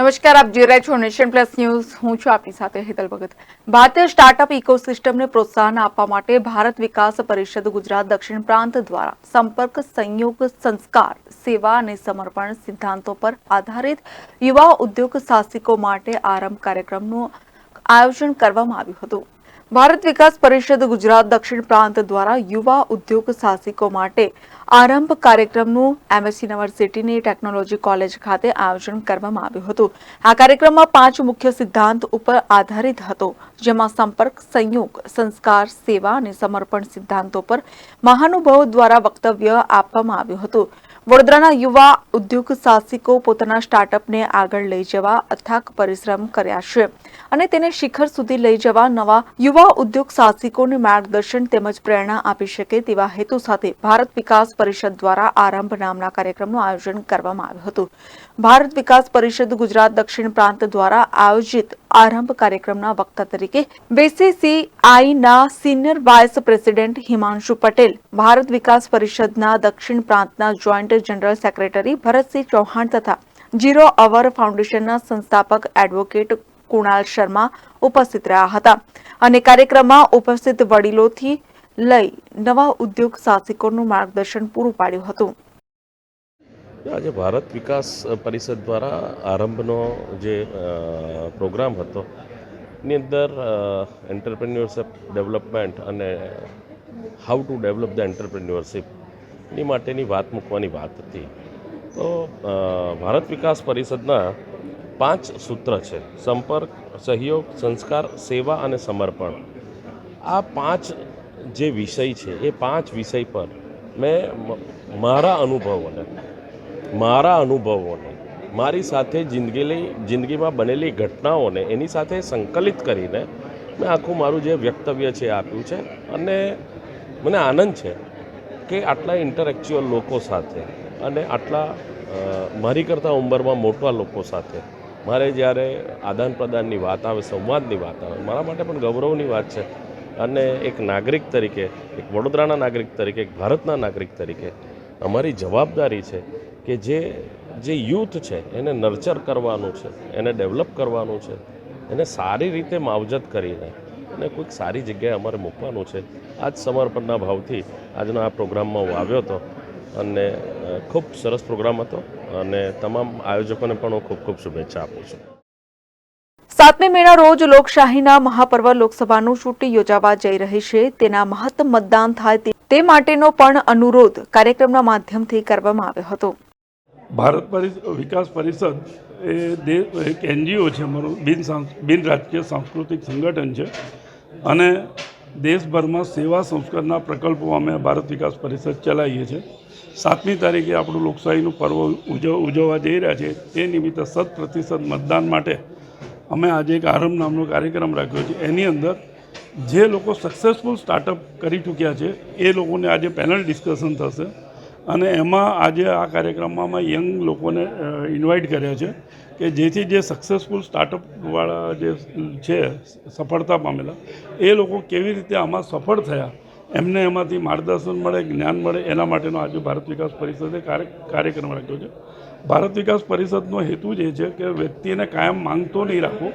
નમસ્કાર, આપ જોઈ રહ્યા છો નેશન પ્લસ ન્યૂઝ. હું છું આપની સાથે હેતલ ભગત. ભારતીય સ્ટાર્ટઅપ ઇકોસિસ્ટમને પ્રોત્સાહન આપવા માટે ભારત વિકાસ પરિષદ ગુજરાત દક્ષિણ પ્રાંત દ્વારા સંપર્ક, સંયોગ, સંસ્કાર, સેવા અને સમર્પણ સિદ્ધાંતો પર આધારિત યુવા ઉદ્યોગ સાહસિકો માટે આરંભ કાર્યક્રમનું આયોજન કરવામાં આવ્યું હતું. ભારત વિકાસ પરિષદ ગુજરાત દક્ષિણ પ્રાંત દ્વારા યુવા ઉદ્યોગ સાહસિકો માટે આરંભ કાર્યક્રમનું એમએસ યુનિવર્સિટીની ટેકનોલોજી કોલેજ ખાતે આયોજન કરવામાં આવ્યું હતું. આ કાર્યક્રમમાં પાંચ મુખ્ય સિદ્ધાંત ઉપર આધારિત હતો, જેમાં સંપર્ક, સંયોગ, સંસ્કાર, સેવા અને સમર્પણ સિદ્ધાંતો પર મહાનુભાવો દ્વારા વક્તવ્ય આપવામાં આવ્યું હતું. વડોદરાના યુવા ઉદ્યોગ સાહસિકો પોતાના સ્ટાર્ટઅપને આગળ લઈ જવા અથાક પરિશ્રમ કર્યા છે અને તેને શિખર સુધી લઈ જવા નવા યુવા ઉદ્યોગ સાહસિકોને માર્ગદર્શન તેમજ પ્રેરણા આપી શકે તેવા હેતુ સાથે ભારત વિકાસ પરિષદ દ્વારા આરંભ નામના કાર્યક્રમનું આયોજન કરવામાં આવ્યું હતું. ભારત વિકાસ પરિષદ ગુજરાત દક્ષિણ પ્રાંત દ્વારા આયોજિત આરંભ કાર્યક્રમના વક્તા તરીકે બીસીસીઆઈના senior vice president Himanshu Patel, Bharat Vikas પરિષદના દક્ષિણ પ્રાંતના joint general secretary Bharatsinh Chauhan તથા જીરો અવર ફાઉન્ડેશનના સંસ્થાપક એડવોકેટ કુણાલ શર્મા ઉપસ્થિત રહ્યા હતા. અને કાર્યક્રમમાં ઉપસ્થિત વડીલોથી લઈ નવા ઉદ્યોગ સાહસિકોનું માર્ગદર્શન પૂરું પાડ્યું હતું. આજે ભારત વિકાસ પરિષદ દ્વારા આરંભનો જે પ્રોગ્રામ હતો, એની અંદર એન્ટરપ્રેન્યોરશિપ ડેવલપમેન્ટ અને how to develop the entrepreneurship એની માટેની વાત મૂકવાની વાત હતી. તો ભારત વિકાસ પરિષદના પાંચ સૂત્ર છે. સંપર્ક, સહયોગ, સંસ્કાર, સેવા અને સમર્પણ. આ પાંચ જે વિષય છે, એ પાંચ વિષય પર મેં, મારા અનુભવોને મારા અનુભવોને, મારી સાથે જિંદગીલી, જિંદગીમાં બનેલી ઘટનાઓને, એની સાથે સંકલિત કરીને મેં આખું મારું જે વ્યક્તવ્ય છે એ આપ્યું છે. અને મને આનંદ છે કે આટલા ઇન્ટરેક્ચ્યુઅલ લોકો સાથે અને આટલા મારી કરતાં ઉંમરમાં મોટા લોકો સાથે. મારે જ્યારે આદાન પ્રદાનની વાત આવે, સંવાદની વાત આવે, મારા માટે પણ ગૌરવની વાત છે. અને એક નાગરિક તરીકે, એક વડોદરાના નાગરિક તરીકે, એક ભારતના નાગરિક તરીકે અમારી જવાબદારી છે કે જે જે યુથ છે એને નર્ચર કરવાનું છે, એને ડેવલપ કરવાનું છે, એને સારી રીતે માવજત કરીને અને કોઈક સારી જગ્યાએ અમારે મૂકવાનું છે. આ જ સમર્પણના ભાવથી આજના આ પ્રોગ્રામમાં હું આવ્યો હતો અને ખૂબ સરસ પ્રોગ્રામ હતો અને તમામ આયોજકોને પણ હું ખૂબ ખૂબ શુભેચ્છા આપું છું. સાતમી મેના રોજ લોકશાહીના મહાપર્વ લોકસભાનું ચૂંટણી યોજાવા જઈ રહી છે. તેના મહત્તમ મતદાન થાય તે- માટેનો પણ અનુરોધ કાર્યક્રમના માધ્યમથી કરવામાં આવ્યો હતો. ભારત પરિ- વિકાસ પરિષદ એ એક એનજીઓ છે અમારું બિન બિન રાજકીય સાંસ્કૃતિક સંગઠન છે. અને દેશભરમાં સેવા સંસ્કારના પ્રકલ્પો અમે ભારત વિકાસ પરિષદ ચલાવીએ છીએ. સાતમી તારીખે આપણું લોકશાહીનું પર્વ ઉજવ, ઉજવવા જઈ રહ્યા છે. તે નિમિત્તે શત પ્રતિશત મતદાન માટે અમે આજે એક આરંભ નામનો કાર્યક્રમ રાખ્યો છે. એની અંદર જે લોકો સક્સેસફુલ સ્ટાર્ટઅપ કરી ચૂક્યા છે, એ લોકોને આજે પેનલ ડિસ્કશન થશે. અને એમાં આજે આ કાર્યક્રમમાં યંગ લોકોને ઇન્વાઇટ કર્યા છે કે જેથી જે સક્સેસફુલ સ્ટાર્ટઅપવાળા જે છે, સફળતા પામેલા, એ લોકો કેવી રીતે આમાં સફળ થયા, એમને એમાંથી માર્ગદર્શન મળે, જ્ઞાન મળે, એના માટેનો આજે ભારત વિકાસ પરિષદે કાર્ય, કાર્યક્રમ રાખ્યો છે. ભારત વિકાસ પરિષદનો હેતુ જ એ છે કે વ્યક્તિને કાયમ માંગતો નહીં રાખવો,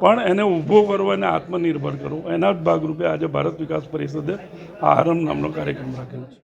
પણ એને ઊભો કરવો અને આત્મનિર્ભર કરવો. એના જ ભાગરૂપે આજે ભારત વિકાસ પરિષદે આ આરંભ નામનો કાર્યક્રમ રાખેલો છે.